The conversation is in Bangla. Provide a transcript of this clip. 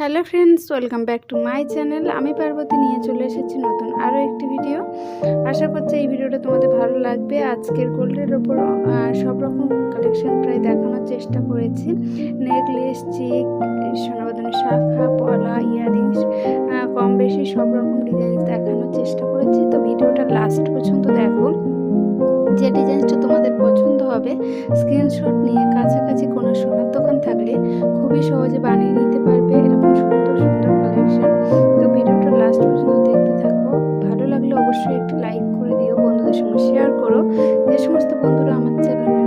Hello friends, welcome back to my channel. আমি পার্বতী, নিয়ে চলে এসেছি নতুন আরও একটি ভিডিও। আশা করছি এই ভিডিওটা তোমাদের ভালো লাগবে। আজকের গোল্ডের ওপর সব রকম কালেকশন প্রায় দেখানোর চেষ্টা করেছি। নেকলেস, চিক, সোনাবাদনের শাখা, পলা ইয়ারিংস কম বেশি সব রকম ডিজাইন দেখানোর চেষ্টা করেছি। তো ভিডিওটা লাস্ট পর্যন্ত দেখো। যে ডিজাইনটা তোমাদের পছন্দ হবে স্ক্রিনশট নিয়ে কাছাকাছি কোনো সোনার দোকান থাকলে খুবই সহজে বানিয়ে অবশ্যই একটু লাইক করে দিও বন্ধুদের সঙ্গে শেয়ার করো। যে সমস্ত বন্ধুরা আমার চ্যানেলে